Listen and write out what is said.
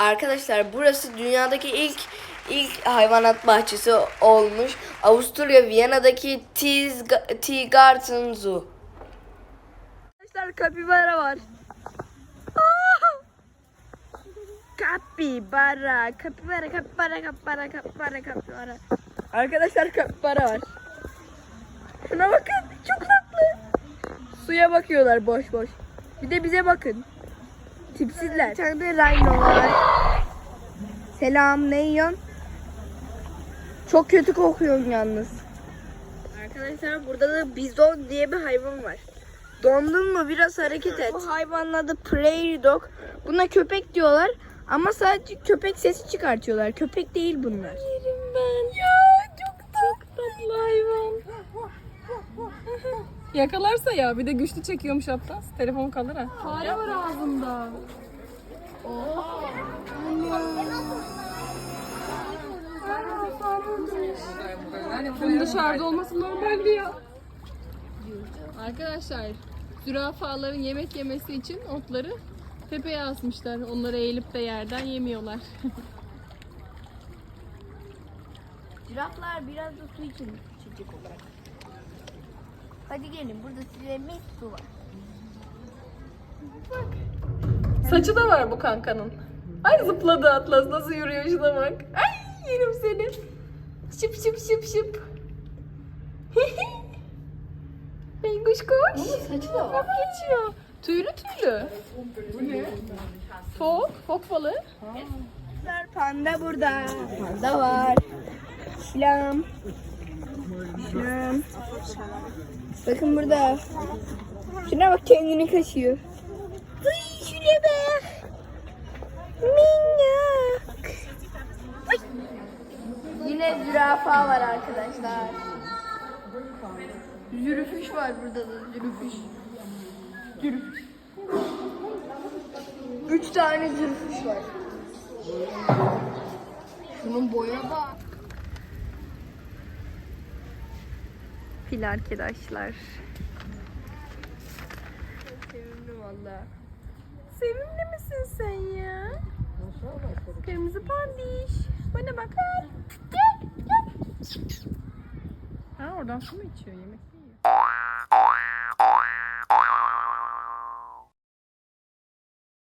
Arkadaşlar burası dünyadaki ilk ilk hayvanat bahçesi olmuş. Avusturya Viyana'daki Tiergarten Zoo. Arkadaşlar kapibara var. Aa! Kapibara, kapibara, kapibara, kapibara, kapibara, kapibara. Arkadaşlar kapibara var. Şuna bakın, çok tatlı. Suya bakıyorlar boş boş. Bir de bize bakın. Tipsizler. Bir tane de rhino var. Selam, ne yiyorsun? Çok kötü kokuyorsun yalnız. Arkadaşlar burada da bizon diye bir hayvan var. Dondun mu biraz hareket et. Bu hayvanın adı prairie dog. Buna köpek diyorlar ama sadece köpek sesi çıkartıyorlar. Köpek değil bunlar. Yerim ben. Ya çok tatlı hayvan. Yakalarsa ya bir de güçlü çekiyormuş Atlas. Telefon kalır ha. Fare var ağzında. Bunun dışarıda olması normaldi ya. Arkadaşlar zürafaların yemek yemesi için otları tepeye asmışlar. Onları eğilip de yerden yemiyorlar. Jiraflar biraz da su için içecek olarak. Hadi gelin burada size mis su var. Saçı da var bu kankanın. Ay zıpladı Atlas nasıl yürüyor şuna bak. Ay yerim seni. Şıp şıp şıp şıp. Benguş koş. Saçı da Bak geçiyor. Tüylü tüylü. Bu ne? Fok, fok balığı. Panda burada. Panda var. Şilam. Şilam. Bakın burada. Şuna bak kendini kaşıyor. Ay şuraya bak. Minnak. Ay. Yine zürafa var arkadaşlar. Zürüfüş var burada da zürüfüş. Zürüfüş. Üç tane zürüfüş var. Şunun boyuna bak. Fil arkadaşlar. Sevimli valla. Sevimli misin sen ya? Kırmızı pandiş. Bana bakar. Oradan su mu içiyor yemek?